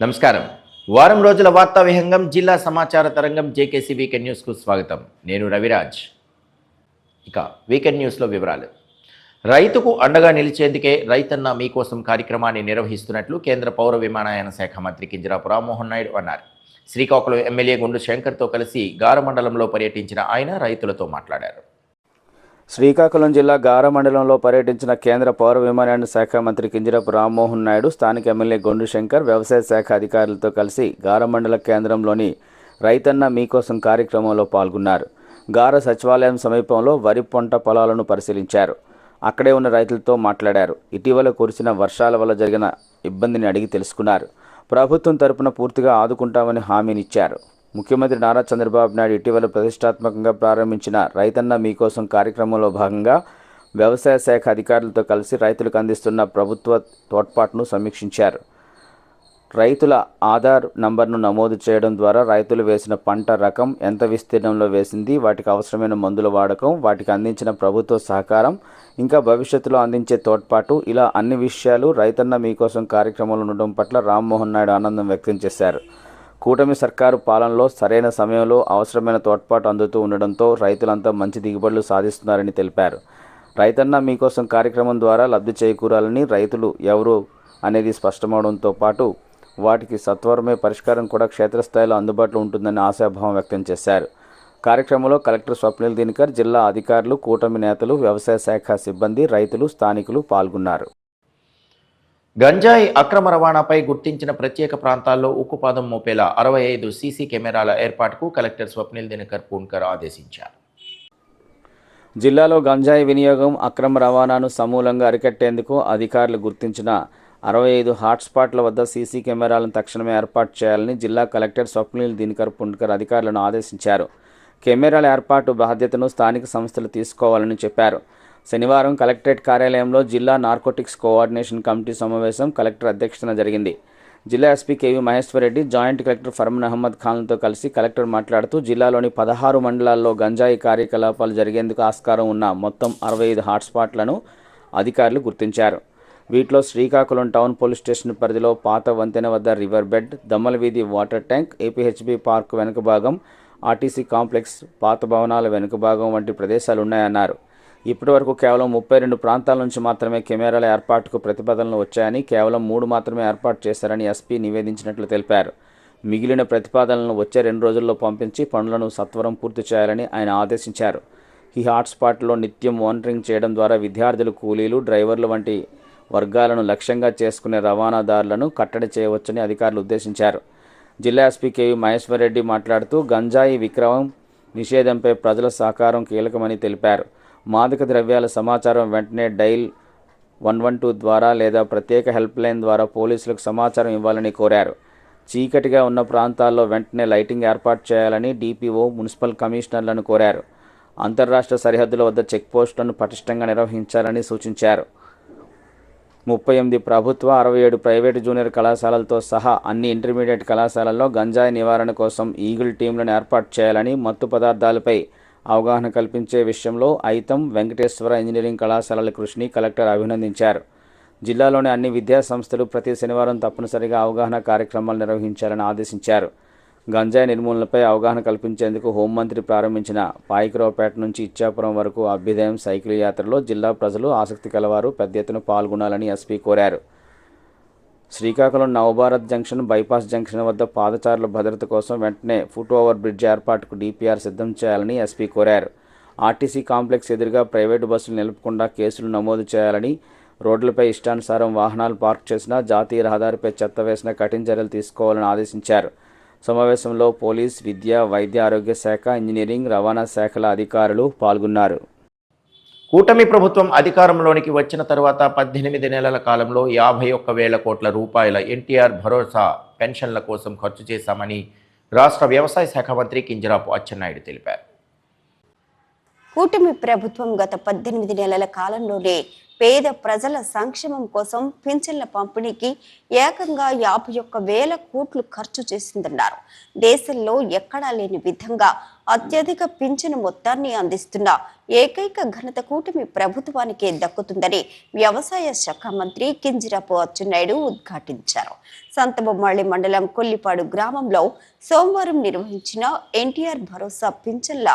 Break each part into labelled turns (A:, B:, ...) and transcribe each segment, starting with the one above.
A: నమస్కారం. వారం రోజుల వార్తా విహంగం జిల్లా సమాచార తరంగం జేకేసీ వీకెండ్ న్యూస్కు స్వాగతం. నేను రవిరాజ్. ఇక వీకెండ్ న్యూస్లో వివరాలు. రైతుకు అండగా నిలిచేందుకే రైతన్న మీకోసం కార్యక్రమాన్ని నిర్వహిస్తున్నట్లు కేంద్ర పౌర విమానయాన శాఖ మంత్రి కింజరాపు రామ్మోహన్ నాయుడు అన్నారు. శ్రీకాకుళం ఎమ్మెల్యే గుండు శంకర్తో కలిసి గార మండలంలో పర్యటించిన ఆయన రైతులతో మాట్లాడారు.
B: శ్రీకాకుళం జిల్లా గార మండలంలో పర్యటించిన కేంద్ర పౌర విమానయాన శాఖ మంత్రి కింజరపు రామ్మోహన్ నాయుడు స్థానిక ఎమ్మెల్యే గొండు శంకర్ వ్యవసాయ శాఖ అధికారులతో కలిసి గార మండల కేంద్రంలోని రైతన్న మీకోసం కార్యక్రమంలో పాల్గొన్నారు. గార సచివాలయం సమీపంలో వరి పంట పొలాలను పరిశీలించారు. అక్కడే ఉన్న రైతులతో మాట్లాడారు. ఇటీవల కురిసిన వర్షాల వల్ల జరిగిన ఇబ్బందిని అడిగి తెలుసుకున్నారు. ప్రభుత్వం తరపున పూర్తిగా ఆదుకుంటామని హామీనిచ్చారు. ముఖ్యమంత్రి నారా చంద్రబాబు నాయుడు ఇటీవల ప్రతిష్టాత్మకంగా ప్రారంభించిన రైతన్న మీకోసం కార్యక్రమంలో భాగంగా వ్యవసాయ శాఖ అధికారులతో కలిసి రైతులకు అందిస్తున్న ప్రభుత్వ తోడ్పాటును సమీక్షించారు. రైతుల ఆధార్ నంబర్ను నమోదు చేయడం ద్వారా రైతులు వేసిన పంట రకం ఎంత విస్తీర్ణంలో వేసింది వాటికి అవసరమైన మందుల వాడకం వాటికి అందించిన ప్రభుత్వ సహకారం ఇంకా భవిష్యత్తులో అందించే తోడ్పాటు ఇలా అన్ని విషయాలు రైతన్న మీకోసం కార్యక్రమంలో ఉండడం పట్ల రామ్మోహన్ నాయుడు ఆనందం వ్యక్తం చేశారు. కూటమి సర్కారు పాలనలో సరైన సమయంలో అవసరమైన తోడ్పాటు అందుతూ ఉండడంతో రైతులంతా మంచి దిగుబడులు సాధిస్తున్నారని తెలిపారు. రైతన్న మీకోసం కార్యక్రమం ద్వారా లబ్ధి చేకూరాలని రైతులు ఎవరు అనేది స్పష్టమవడంతో పాటు వాటికి సత్వరమే పరిష్కారం కూడా క్షేత్రస్థాయిలో అందుబాటులో ఉంటుందని ఆశాభావం వ్యక్తం చేశారు. కార్యక్రమంలో కలెక్టర్ స్వప్నిల్ దినకర్ జిల్లా అధికారులు కూటమి నేతలు వ్యవసాయ శాఖ సిబ్బంది రైతులు స్థానికులు పాల్గొన్నారు.
A: గంజాయి అక్రమ రవాణాపై గుర్తించిన ప్రత్యేక ప్రాంతాల్లో ఉక్కుపాదం మోపేలా అరవై ఐదు సీసీ కెమెరాల ఏర్పాటుకు కలెక్టర్ స్వప్నిల్ దినకర్ పూన్కర్ ఆదేశించారు.
B: జిల్లాలో గంజాయి వినియోగం అక్రమ రవాణాను సమూలంగా అరికట్టేందుకు అధికారులు గుర్తించిన అరవై ఐదు హాట్స్పాట్ల వద్ద సీసీ కెమెరాలను తక్షణమే ఏర్పాటు చేయాలని జిల్లా కలెక్టర్ స్వప్నిల్ దినకర్ పుండ్కర్ అధికారులను ఆదేశించారు. కెమెరాల ఏర్పాటు బాధ్యతను స్థానిక సంస్థలు తీసుకోవాలని చెప్పారు. శనివారం కలెక్టరేట్ కార్యాలయంలో జిల్లా నార్కోటిక్స్ కోఆర్డినేషన్ కమిటీ సమావేశం కలెక్టర్ అధ్యక్షతన జరిగింది. జిల్లా SP KV Maheshwar Reddy joint collector Farman Ahmed ఖాన్తో కలిసి కలెక్టర్ మాట్లాడుతూ జిల్లాలోని పదహారు మండలాల్లో గంజాయి కార్యకలాపాలు జరిగేందుకు ఆస్కారం ఉన్న మొత్తం అరవై ఐదు హాట్స్పాట్లను అధికారులు గుర్తించారు. వీటిలో శ్రీకాకుళం టౌన్ పోలీస్ స్టేషన్ పరిధిలో పాత వంతెన వద్ద రివర్ బెడ్ దమ్మల వీధి వాటర్ ట్యాంక్ ఏపీహెచ్బి పార్క్ వెనుక భాగం ఆర్టీసీ కాంప్లెక్స్ పాత భవనాల వెనుక భాగం వంటి ప్రదేశాలు ఇప్పటివరకు కేవలం ముప్పై రెండు ప్రాంతాల నుంచి మాత్రమే కెమెరాల ఏర్పాటుకు ప్రతిపాదనలు వచ్చాయని కేవలం మూడు మాత్రమే ఏర్పాటు చేశారని ఎస్పీ నివేదించినట్లు తెలిపారు. మిగిలిన ప్రతిపాదనలను వచ్చే రెండు రోజుల్లో పంపించి పనులను సత్వరం పూర్తి చేయాలని ఆయన ఆదేశించారు. ఈ హాట్స్పాట్లో నిత్యం మానిటరింగ్ చేయడం ద్వారా విద్యార్థులు కూలీలు డ్రైవర్లు వంటి వర్గాలను లక్ష్యంగా చేసుకునే రవాణాదారులను కట్టడి చేయవచ్చని అధికారులు ఉద్దేశించారు. జిల్లా ఎస్పీ కేవీ మహేశ్వర్ రెడ్డి మాట్లాడుతూ గంజాయి విక్రమం నిషేధంపై ప్రజల సహకారం కీలకమని తెలిపారు. మాదక ద్రవ్యాల సమాచారం వెంటనే డైల్ వన్ వన్ టూ ద్వారా లేదా ప్రత్యేక హెల్ప్ లైన్ ద్వారా పోలీసులకు సమాచారం ఇవ్వాలని కోరారు. చీకటిగా ఉన్న ప్రాంతాల్లో వెంటనే లైటింగ్ ఏర్పాటు చేయాలని డిపిఓ మున్సిపల్ కమిషనర్లను కోరారు. అంతర్రాష్ట్ర సరిహద్దుల వద్ద చెక్ పోస్టులను పటిష్టంగా నిర్వహించాలని సూచించారు. ముప్పై ఎనిమిది ప్రభుత్వ అరవై ఏడు ప్రైవేటు జూనియర్ కళాశాలలతో సహా అన్ని ఇంటర్మీడియట్ కళాశాలల్లో గంజాయి నివారణ కోసం ఈగిల్ టీంలను ఏర్పాటు చేయాలని మత్తు పదార్థాలపై అవగాహన కల్పించే విషయంలో ఐతం వెంకటేశ్వర ఇంజనీరింగ్ కళాశాలల కృషిని కలెక్టర్ అభినందించారు. జిల్లాలోని అన్ని విద్యా సంస్థలు ప్రతి శనివారం తప్పనిసరిగా అవగాహన కార్యక్రమాలు నిర్వహించాలని ఆదేశించారు. గంజాయి నిర్మూలనపై అవగాహన కల్పించేందుకు హోంమంత్రి ప్రారంభించిన పాయికరావుపేట నుంచి ఇచ్చాపురం వరకు అభ్యుదయం సైకిల్ యాత్రలో జిల్లా ప్రజలు ఆసక్తి కలవారు పెద్ద ఎత్తున పాల్గొనాలని ఎస్పీ కోరారు. Srikakulam Navabharat junction bypass junction వద్ద పాదచారుల భద్రత కోసం వెంటనే ఫుట్ ఓవర్ బ్రిడ్జ్ ఏర్పాటుకు డిపిఆర్ సిద్ధం చేయాలని ఎస్పీ కోరారు. ఆర్టీసీ కాంప్లెక్స్ ఎదురుగా ప్రైవేటు బస్సులు నిలుపకుండా కేసులు నమోదు చేయాలని రోడ్లపై ఇష్టానుసారం వాహనాలు పార్క్ చేసినా జాతీయ రహదారిపై చెత్త వేసిన కఠిన చర్యలు తీసుకోవాలని ఆదేశించారు. సమావేశంలో పోలీస్ విద్య వైద్య ఆరోగ్య శాఖ ఇంజనీరింగ్ రవాణా శాఖల అధికారులు పాల్గొన్నారు.
A: కూటమి ప్రభుత్వం అధికారంలోనికి వచ్చిన తరువాత పద్దెనిమిది నెలల కాలంలో యాభై ఒక్క వేల కోట్ల రూపాయల ఎన్టీఆర్ భరోసా పెన్షన్ల కోసం ఖర్చు చేశామని రాష్ట్ర వ్యవసాయ శాఖ మంత్రి కింజరాపు అచ్చెన్నాయుడు తెలిపారు.
C: కూటమి ప్రభుత్వం గత పద్దెనిమిది నెలల కాలంలోనే పేద ప్రజల సంక్షేమం కోసం పింఛన్ల పంపిణీకి ఏకంగా యాభై ఒక్క వేల కోట్లు ఖర్చు చేసిందన్నారు. దేశంలో ఎక్కడా లేని విధంగా అత్యధిక పింఛను మొత్తాన్ని అందిస్తున్న ఏకైక ఘనత కూటమి ప్రభుత్వానికే దక్కుతుందని వ్యవసాయ శాఖ మంత్రి కింజిరాపు అచ్చెన్నాయుడు ఉద్ఘాటించారు. సంతబొమ్మాళి మండలం కొల్లిపాడు గ్రామంలో సోమవారం నిర్వహించిన ఎన్టీఆర్ భరోసా పింఛన్ల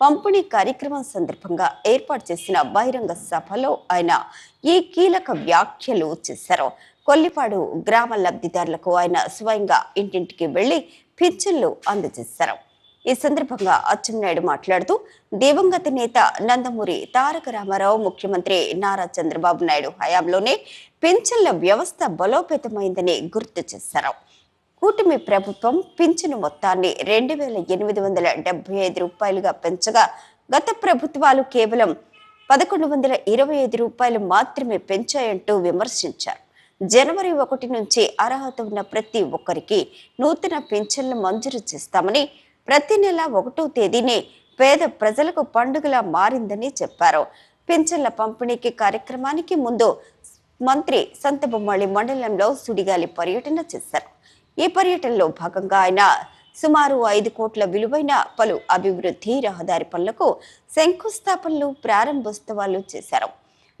C: పంపిణీ కార్యక్రమం సందర్భంగా ఏర్పాటు చేసిన బహిరంగ సభలో ఆయన ఈ కీలక వ్యాఖ్యలు చేశారు కొల్లిపాడు గ్రామ లబ్ధిదారులకు ఆయన స్వయంగా ఇంటింటికి వెళ్ళి పింఛన్లు అందజేశారు. ఈ సందర్భంగా అచ్చెన్నాయుడు మాట్లాడుతూ దివంగత నేత నందమూరి తారక రామారావు ముఖ్యమంత్రి నారా చంద్రబాబు నాయుడు హయాంలోనే పింఛన్ల వ్యవస్థ బలోపేతమైందని గుర్తు చేశారు. కూటమి ప్రభుత్వం పింఛను మొత్తాన్ని రెండు వేల ఎనిమిది వందల డెబ్బై ఐదు రూపాయలుగా పెంచగా గత ప్రభుత్వాలు కేవలం పదకొండు వందల ఇరవై ఐదు రూపాయలు మాత్రమే పెంచాయంటూ విమర్శించారు. జనవరి ఒకటి నుంచి అర్హత ఉన్న ప్రతి ఒక్కరికి నూతన పింఛన్లు మంజూరు చేస్తామని ప్రతి నెల ఒకటో తేదీనే పేద ప్రజలకు పండుగలా మారిందని చెప్పారు. పింఛన్ల పంపిణీకి కార్యక్రమానికి ముందు మంత్రి సంతబొమ్మాళి మండలంలో సుడిగాలి పర్యటన చేశారు. ఈ పర్యటనలో భాగంగా ఆయన సుమారు ఐదు కోట్ల విలువైన పలు అభివృద్ధి రహదారి పనులకు శంకుస్థాపనలు ప్రారంభోత్సవాలు చేశారు.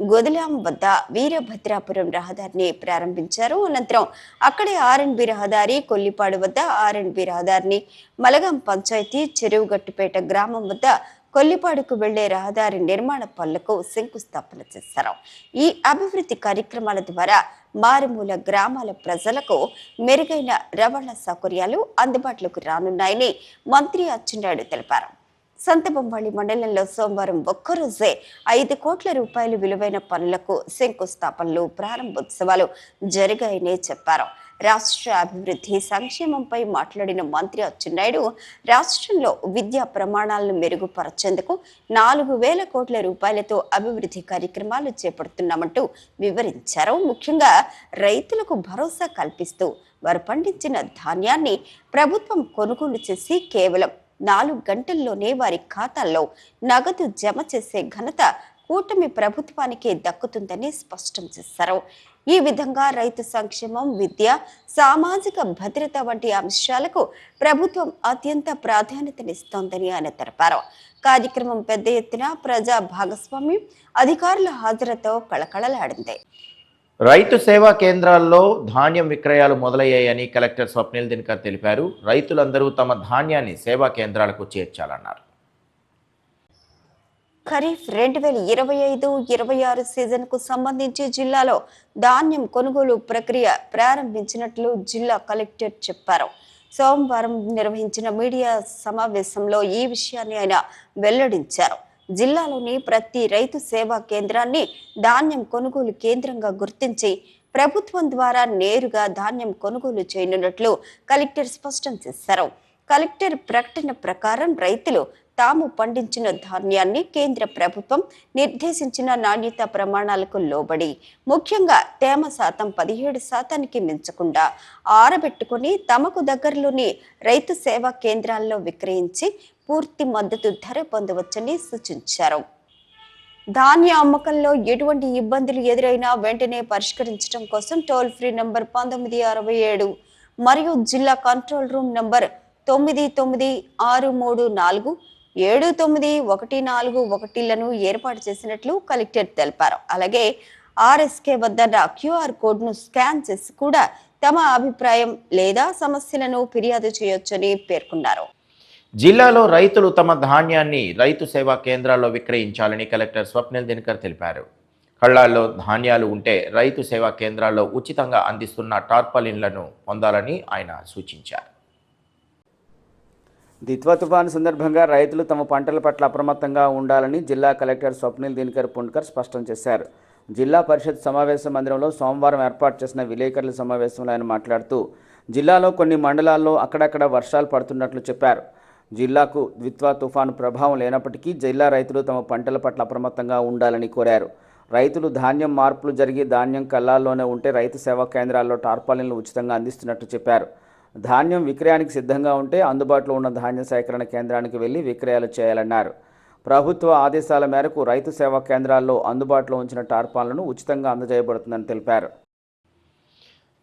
C: గొదలాం వద్ద వీరభద్రాపురం రహదారిని ప్రారంభించారు. అనంతరం అక్కడే ఆర్ఎన్బి రహదారి కొల్లిపాడు వద్ద ఆర్ఎన్బి రహదారిని మలగం పంచాయతీ చెరువుగట్టుపేట గ్రామం వద్ద కొల్లిపాడుకు వెళ్ళే రహదారి నిర్మాణ పనులకు శంకుస్థాపన చేశారు. ఈ అభివృద్ధి కార్యక్రమాల ద్వారా మారుమూల గ్రామాల ప్రజలకు మెరుగైన రవాణా సౌకర్యాలు అందుబాటులోకి రానున్నాయని మంత్రి అచ్చెన్నాయుడు తెలిపారు. సంతబొమ్మాళి మండలంలో సోమవారం ఒక్కరోజే ఐదు కోట్ల రూపాయలు విలువైన పనులకు శంకుస్థాపనలు ప్రారంభోత్సవాలు జరిగాయని చెప్పారు. రాష్ట్ర అభివృద్ధి సంక్షేమంపై మాట్లాడిన మంత్రి అచ్చెన్నాయుడు రాష్ట్రంలో విద్యా ప్రమాణాలను మెరుగుపరచేందుకు నాలుగు వేల కోట్ల రూపాయలతో అభివృద్ధి కార్యక్రమాలు చేపడుతున్నామంటూ వివరించారు. ముఖ్యంగా రైతులకు భరోసా కల్పిస్తూ వారు పండించిన ధాన్యాన్ని ప్రభుత్వం కొనుగోలు చేసి కేవలం నాలుగు గంటల్లోనే వారి ఖాతాల్లో నగదు జమ చేసే ఘనత కూటమి ప్రభుత్వానికే దక్కుతుందని స్పష్టం చేశారు. ఈ విధంగా రైతు సంక్షేమం విద్య సామాజిక భద్రత వంటి అంశాలకు ప్రభుత్వం అత్యంత ప్రాధాన్యతనిస్తోందని ఆయన తెలిపారు. కార్యక్రమం పెద్ద ఎత్తున ప్రజా భాగస్వామ్యం అధికారుల హాజరుతో కళకళలాడింది.
A: రైతు సేవా కేంద్రాల్లో ధాన్యం విక్రయాలు మొదలయ్యాయని కలెక్టర్ స్వప్నిల్ దినకర్ తెలిపారు. రైతులందరూ తమ ధాన్యాన్ని సేవా కేంద్రాలకు చేర్చాలన్నారు.
C: ఖరీఫ్ రెండు వేల ఇరవై ఐదు ఇరవై ఆరు సీజన్కు సంబంధించి జిల్లాలో ధాన్యం కొనుగోలు ప్రక్రియ ప్రారంభించినట్లు జిల్లా కలెక్టర్ చెప్పారు. సోమవారం నిర్వహించిన మీడియా సమావేశంలో ఈ విషయాన్ని ఆయన వెల్లడించారు. జిల్లాలోని ప్రతి రైతు సేవా కేంద్రాన్ని ధాన్యం కొనుగోలు కేంద్రంగా గుర్తించి ప్రభుత్వం ద్వారా నేరుగా ధాన్యం కొనుగోలు చేయనున్నట్లు కలెక్టర్ స్పష్టం చేశారు. కలెక్టర్ ప్రకటన ప్రకారం రైతులు తాము పండించిన ధాన్యాన్ని కేంద్ర ప్రభుత్వం నిర్దేశించిన నాణ్యత ప్రమాణాలకు లోబడి ముఖ్యంగా తేమ శాతం పదిహేడు శాతానికి మించకుండా ఆరబెట్టుకుని తమకు దగ్గరలోని రైతు సేవా కేంద్రాల్లో విక్రయించి పూర్తి మద్దతు ధర పొందవచ్చని సూచించారు. ధాన్య అమ్మకంలో ఎటువంటి ఇబ్బందులు ఎదురైనా వెంటనే పరిష్కరించడం కోసం టోల్ ఫ్రీ నంబర్ పంతొమ్మిది అరవై ఏడు మరియు జిల్లా కంట్రోల్ రూమ్ నంబర్ తొమ్మిది తొమ్మిది ఆరు మూడు నాలుగు ఏడు తొమ్మిది ఒకటి నాలుగు ఒకటిలను ఏర్పాటు చేసినట్లు కలెక్టర్ తెలిపారు. అలాగే ఆర్ఎస్కే వద్ద క్యూఆర్ కోడ్ను స్కాన్ చేసి కూడా తమ అభిప్రాయం లేదా సమస్యలను ఫిర్యాదు చేయొచ్చని పేర్కొన్నారు.
A: జిల్లాలో రైతులు తమ ధాన్యాన్ని రైతు సేవా కేంద్రాల్లో విక్రయించాలని కలెక్టర్ స్వప్నిల్ దినకర్ తెలిపారు. కళ్ళాల్లో ధాన్యాలు ఉంటే రైతు సేవా కేంద్రాల్లో ఉచితంగా అందిస్తున్న టార్పలిన్లను పొందాలని ఆయన సూచించారు.
B: ద్విత్వా తుఫాను సందర్భంగా రైతులు తమ పంటల పట్ల అప్రమత్తంగా ఉండాలని జిల్లా కలెక్టర్ స్వప్నిల్ దినకర్ పుణ్కర్ స్పష్టం చేశారు. జిల్లా పరిషత్ సమావేశ మందిరంలో సోమవారం ఏర్పాటు చేసిన విలేకరుల సమావేశంలో ఆయన మాట్లాడుతూ జిల్లాలో కొన్ని మండలాల్లో అక్కడక్కడ వర్షాలు పడుతున్నట్లు చెప్పారు. జిల్లాకు ద్విత్వా తుఫాను ప్రభావం లేనప్పటికీ జిల్లా రైతులు తమ పంటల పట్ల అప్రమత్తంగా ఉండాలని కోరారు. రైతులు ధాన్యం మార్పులు జరిగి ధాన్యం కల్లాల్లోనే ఉంటే రైతు సేవా కేంద్రాల్లో టార్పాలిన్లు ఉచితంగా అందిస్తున్నట్లు చెప్పారు. ధాన్యం విక్రయానికి సిద్ధంగా ఉంటే అందుబాటులో ఉన్న ధాన్య సేకరణ కేంద్రానికి వెళ్ళి విక్రయాలు చేయాలన్నారు. ప్రభుత్వ ఆదేశాల మేరకు రైతు సేవా కేంద్రాల్లో అందుబాటులో ఉంచిన టార్పాన్లను ఉచితంగా అందజేయబడుతుందని తెలిపారు.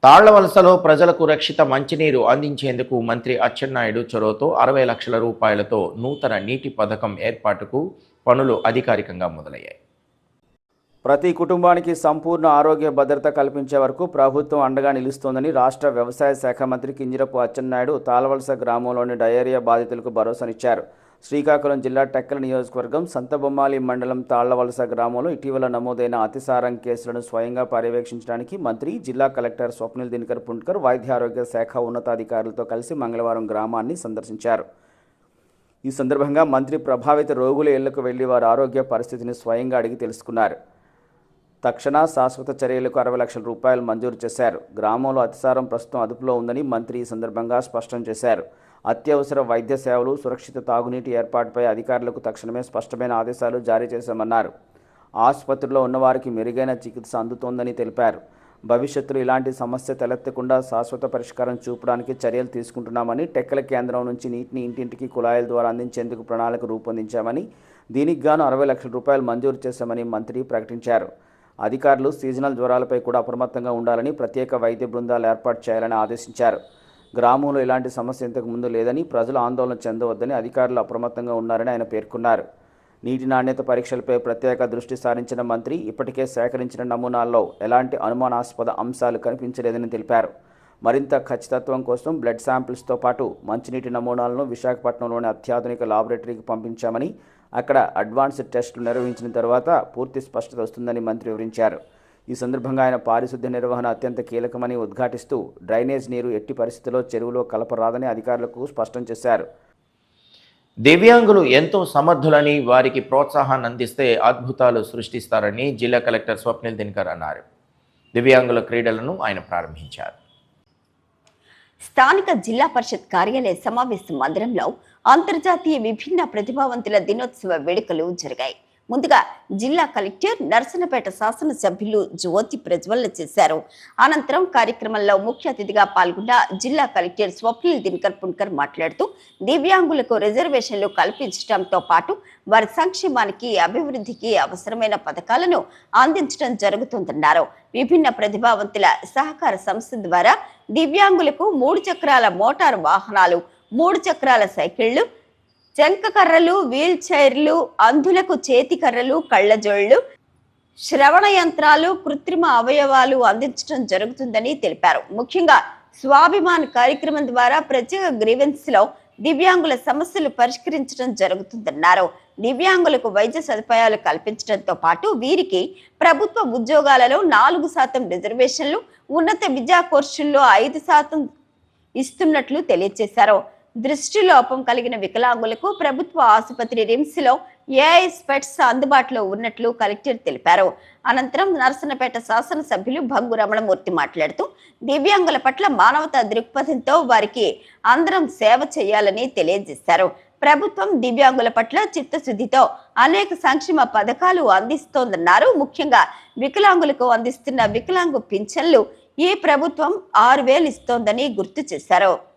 A: తాళ్ళవలసలో ప్రజలకు రక్షిత మంచినీరు అందించేందుకు మంత్రి అచ్చెన్నాయుడు చొరవతో అరవై లక్షల రూపాయలతో నూతన నీటి పథకం ఏర్పాటుకు పనులు అధికారికంగా మొదలయ్యాయి.
B: ప్రతి కుటుంబానికి సంపూర్ణ ఆరోగ్య భద్రత కల్పించే వరకు ప్రభుత్వం అండగా నిలుస్తోందని రాష్ట్ర వ్యవసాయ శాఖ మంత్రి కింజరపు అచ్చెన్నాయుడు తాళవలస గ్రామంలోని డయేరియా బాధితులకు భరోసానిచ్చారు. శ్రీకాకుళం జిల్లా టెక్కల నియోజకవర్గం సంతబొమ్మాలి మండలం తాళ్ళవలస గ్రామంలో ఇటీవల నమోదైన అతిసారం కేసులను స్వయంగా పర్యవేక్షించడానికి మంత్రి జిల్లా కలెక్టర్ స్వప్నిల్ దినకర్ పుంట్కర్ వైద్య ఆరోగ్య శాఖ ఉన్నతాధికారులతో కలిసి మంగళవారం గ్రామాన్ని సందర్శించారు. ఈ సందర్భంగా మంత్రి ప్రభావిత రోగుల ఇళ్ళకు వెళ్ళి వారి ఆరోగ్య పరిస్థితిని స్వయంగా అడిగి తెలుసుకున్నారు. తక్షణ శాశ్వత చర్యలకు అరవై లక్షల రూపాయలు మంజూరు చేశారు. గ్రామంలో అతిసారం ప్రస్తుతం అదుపులో ఉందని మంత్రి ఈ సందర్భంగా స్పష్టం చేశారు. అత్యవసర వైద్య సేవలు సురక్షిత తాగునీటి ఏర్పాటుపై అధికారులకు తక్షణమే స్పష్టమైన ఆదేశాలు జారీ చేశామన్నారు. ఆసుపత్రిలో ఉన్నవారికి మెరుగైన చికిత్స అందుతోందని తెలిపారు. భవిష్యత్తులో ఇలాంటి సమస్య తలెత్తకుండా శాశ్వత పరిష్కారం చూపడానికి చర్యలు తీసుకుంటున్నామని టెక్కల కేంద్రం నుంచి నీటిని ఇంటింటికి కుళాయిల ద్వారా అందించేందుకు ప్రణాళిక రూపొందించామని దీనికి గాను అరవై లక్షల రూపాయలు మంజూరు చేశామని మంత్రి ప్రకటించారు. అధికారులు సీజనల్ జ్వరాలపై కూడా అప్రమత్తంగా ఉండాలని ప్రత్యేక వైద్య బృందాలు ఏర్పాటు చేయాలని ఆదేశించారు. గ్రామంలో ఇలాంటి సమస్య ఇంతకు ముందు లేదని ప్రజలు ఆందోళన చెందవద్దని అధికారులు అప్రమత్తంగా ఉన్నారని ఆయన పేర్కొన్నారు. నీటి నాణ్యత పరీక్షలపై ప్రత్యేక దృష్టి సారించిన మంత్రి ఇప్పటికే సేకరించిన నమూనాల్లో ఎలాంటి అనుమానాస్పద అంశాలు కనిపించలేదని తెలిపారు. మరింత ఖచ్చితత్వం కోసం బ్లడ్ శాంపిల్స్తో పాటు మంచినీటి నమూనాలను విశాఖపట్నంలోని అత్యాధునిక లాబొరేటరీకి పంపించామని అక్కడ అడ్వాన్స్డ్ టెస్టులు నిర్వహించిన తర్వాత పూర్తి స్పష్టత వస్తుందని మంత్రి వివరించారు. ఈ సందర్భంగా ఆయన పారిశుద్ధ్య నిర్వహణ అత్యంత కీలకమని ఉద్ఘాటిస్తూ డ్రైనేజ్ నీరు ఎట్టి పరిస్థితుల్లో చెరువులో కలపరాదని అధికారులకు స్పష్టం చేశారు.
A: దివ్యాంగులు ఎంతో సమర్థులని వారికి ప్రోత్సాహాన్ని అందిస్తే అద్భుతాలు సృష్టిస్తారని జిల్లా కలెక్టర్ స్వప్నిల్ దినకర్ అన్నారు. దివ్యాంగుల క్రీడలను ఆయన ప్రారంభించారు.
C: స్థానిక జిల్లా పరిషత్ కార్యాలయ సమావేశ మందిరంలో అంతర్జాతీయ విభిన్న ప్రతిభావంతుల దినోత్సవ వేడుకలు జరిగాయి. ముందుగా జిల్లా కలెక్టర్ నర్సనపేట శాసనసభ్యులు జ్యోతి ప్రజ్వలన చేశారు. అనంతరం కార్యక్రమంలో ముఖ్య అతిథిగా పాల్గొన్న జిల్లా కలెక్టర్ స్వప్నిల్ దినకర్ పున్కర్ మాట్లాడుతూ దివ్యాంగులకు రిజర్వేషన్లు కల్పించడంతో పాటు వారి సంక్షేమానికి అభివృద్ధికి అవసరమైన పథకాలను అందించడం జరుగుతుందన్నారు. విభిన్న ప్రతిభావంతుల సహకార సంస్థ ద్వారా దివ్యాంగులకు మూడు చక్రాల మోటారు వాహనాలు మూడు చక్రాల సైకిళ్ళు చెంక కర్రలు వీల్ చైర్లు అంధులకు చేతి కర్రలు కళ్ళజోళ్ళు శ్రవణ యంత్రాలు కృత్రిమ అవయవాలు అందించడం జరుగుతుందని తెలిపారు. ముఖ్యంగా స్వాభిమాన్ కార్యక్రమం ద్వారా ప్రత్యేక గ్రీవెన్స్లో దివ్యాంగుల సమస్యలు పరిష్కరించడం జరుగుతుందన్నారు. దివ్యాంగులకు వైద్య సదుపాయాలు కల్పించడంతో పాటు వీరికి ప్రభుత్వ ఉద్యోగాలలో నాలుగు శాతం రిజర్వేషన్లు ఉన్నత విద్యా కోర్సుల్లో ఐదు శాతం ఇస్తున్నట్లు తెలియజేశారు. దృష్టి లోపం కలిగిన వికలాంగులకు ప్రభుత్వ ఆసుపత్రి రిమ్స్లో ఏఐ స్పెట్స్ అందుబాటులో ఉన్నట్లు కలెక్టర్ తెలిపారు. అనంతరం నరసనపేట శాసనసభ్యులు భంగు రమణమూర్తి మాట్లాడుతూ దివ్యాంగుల పట్ల మానవతా దృక్పథంతో వారికి అందరం సేవ చేయాలని తెలియజేశారు. ప్రభుత్వం దివ్యాంగుల పట్ల చిత్తశుద్ధితో అనేక సంక్షేమ పథకాలు అందిస్తోందన్నారు. ముఖ్యంగా వికలాంగులకు అందిస్తున్న వికలాంగు పింఛన్లు ఈ ప్రభుత్వం ఆరు వేలు ఇస్తోందని గుర్తు చేశారు.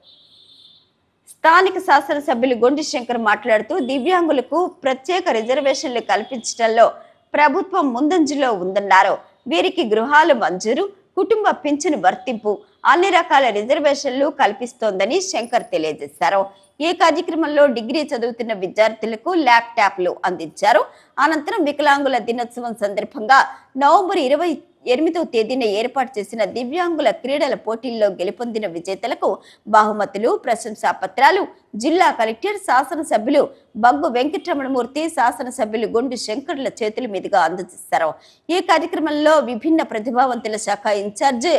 C: స్థానిక శాసనసభ్యులు గొండి శంకర్ మాట్లాడుతూ దివ్యాంగులకు ప్రత్యేక రిజర్వేషన్లు కల్పించడంలో ప్రభుత్వం ముందంజలో ఉందన్నారు. వీరికి గృహాలు మంజూరు కుటుంబ పింఛను వర్తింపు అన్ని రకాల రిజర్వేషన్లు కల్పిస్తోందని శంకర్ తెలియజేశారు. ఈ కార్యక్రమంలో డిగ్రీ చదువుతున్న విద్యార్థులకు ల్యాప్టాప్లు అందించారు. అనంతరం వికలాంగుల దినోత్సవం సందర్భంగా నవంబర్ ఇరవై ఎనిమిదవ తేదీన ఏర్పాటు చేసిన దివ్యాంగుల క్రీడల పోటీల్లో గెలుపొందిన విజేతలకు బహుమతులు ప్రశంసా పత్రాలు జిల్లా కలెక్టర్ శాసనసభ్యులు బగ్గు వెంకటరమణమూర్తి శాసనసభ్యులు గుండు శంకర్ల చేతుల మీదుగా అందజేశారు. ఈ కార్యక్రమంలో విభిన్న ప్రతిభావంతుల శాఖ ఇన్ఛార్జ్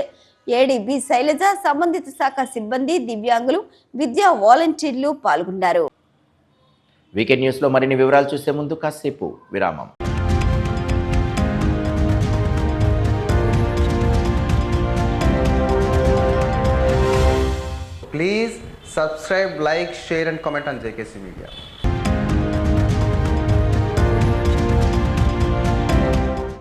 C: ఏడీబీ శైలజ సంబంధిత శాఖ సిబ్బంది దివ్యాంగులు విద్యా వాలంటీర్లు పాల్గొన్నారు
A: వీకెండ్ న్యూస్లో మరిన్ని వివరాలు చూసే ముందు కాసేపు విరామం
D: Please subscribe, like, share, and comment on JKC Media.